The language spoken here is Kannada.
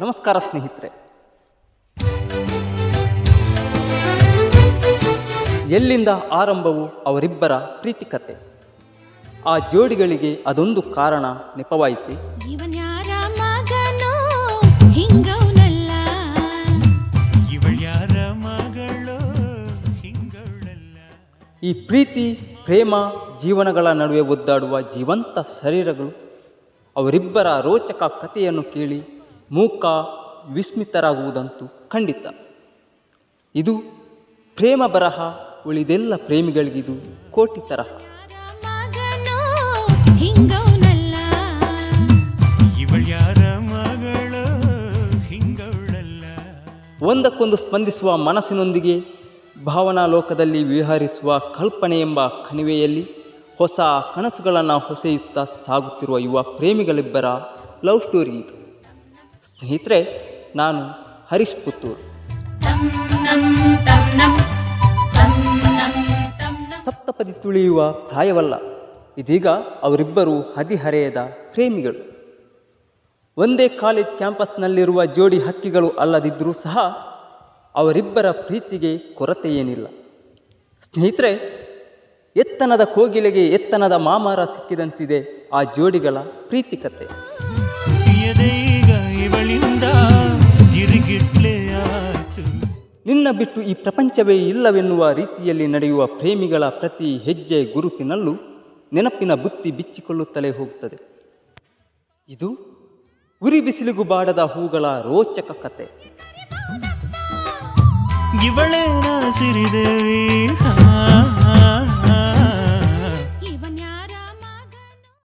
ನಮಸ್ಕಾರ ಸ್ನೇಹಿತರೆ. ಎಲ್ಲಿಂದ ಆರಂಭವು ಅವರಿಬ್ಬರ ಪ್ರೀತಿ ಕತೆ ಆ ಜೋಡಿಗಳಿಗೆ ಅದೊಂದು ಕಾರಣ ನೆಪವಾಯಿತು. ಇವನ್ಯಾರ ಮಗನೋ ಹಿಂಗವನಲ್ಲ. ಇವಳ್ಯಾರ ಮಗಳು ಹಿಂಗಳಲ್ಲ ಈ ಪ್ರೀತಿ ಪ್ರೇಮ ಜೀವನಗಳ ನಡುವೆ ಒದ್ದಾಡುವ ಜೀವಂತ ಶರೀರಗಳು ಅವರಿಬ್ಬರ ರೋಚಕ ಕಥೆಯನ್ನು ಕೇಳಿ ಮೂಕ ವಿಸ್ಮಿತರಾಗುವುದಂತೂ ಖಂಡಿತ. ಇದು ಪ್ರೇಮ ಬರಹ ಉಳಿದೆಲ್ಲ ಪ್ರೇಮಿಗಳಿಗಿದು ಕೋಟಿ ತರಹ. ಒಂದಕ್ಕೊಂದು ಸ್ಪಂದಿಸುವ ಮನಸ್ಸಿನೊಂದಿಗೆ ಭಾವನಾ ಲೋಕದಲ್ಲಿ ವಿಹರಿಸುವ ಕಲ್ಪನೆ ಎಂಬ ಕಣಿವೆಯಲ್ಲಿ ಹೊಸ ಕನಸುಗಳನ್ನು ಹೊಸೆಯುತ್ತಾ ಸಾಗುತ್ತಿರುವ ಯುವ ಪ್ರೇಮಿಗಳಿಬ್ಬರ ಲವ್ ಸ್ಟೋರಿ ಇದು. ಸ್ನೇಹಿತರೆ ನಾನು ಹರೀಶ್ ಪುತ್ತೂರು. ಸಪ್ತಪದಿ ತುಳಿಯುವ ಪ್ರಾಯವಲ್ಲ ಇದೀಗ ಅವರಿಬ್ಬರು ಹದಿಹರೆಯದ ಪ್ರೇಮಿಗಳು. ಒಂದೇ ಕಾಲೇಜ್ ಕ್ಯಾಂಪಸ್ನಲ್ಲಿರುವ ಜೋಡಿ ಹಕ್ಕಿಗಳು ಅಲ್ಲದಿದ್ದರೂ ಸಹ ಅವರಿಬ್ಬರ ಪ್ರೀತಿಗೆ ಕೊರತೆ ಏನಿಲ್ಲ ಸ್ನೇಹಿತರೆ ಎತ್ತನದ ಕೋಗಿಲೆಗೆ ಎತ್ತನದ ಮಾಮಾರ ಸಿಕ್ಕಿದಂತಿದೆ ಆ ಜೋಡಿಗಳ ಪ್ರೀತಿ ನಿನ್ನ ಬಿಟ್ಟು ಈ ಪ್ರಪಂಚವೇ ಇಲ್ಲವೆನ್ನುವ ರೀತಿಯಲ್ಲಿ ನಡೆಯುವ ಪ್ರೇಮಿಗಳ ಪ್ರತಿ ಹೆಜ್ಜೆ ಗುರುತಿನಲ್ಲೂ ನೆನಪಿನ ಬುತ್ತಿ ಬಿಚ್ಚಿಕೊಳ್ಳುತ್ತಲೇ ಹೋಗುತ್ತದೆ. ಇದು ಉರಿ ಬಿಸಿಲಿಗೂ ಬಾಡದ ಹೂಗಳ ರೋಚಕ ಕತೆ. ಇವಳೇನ ಸಿರಿದೇವಿ.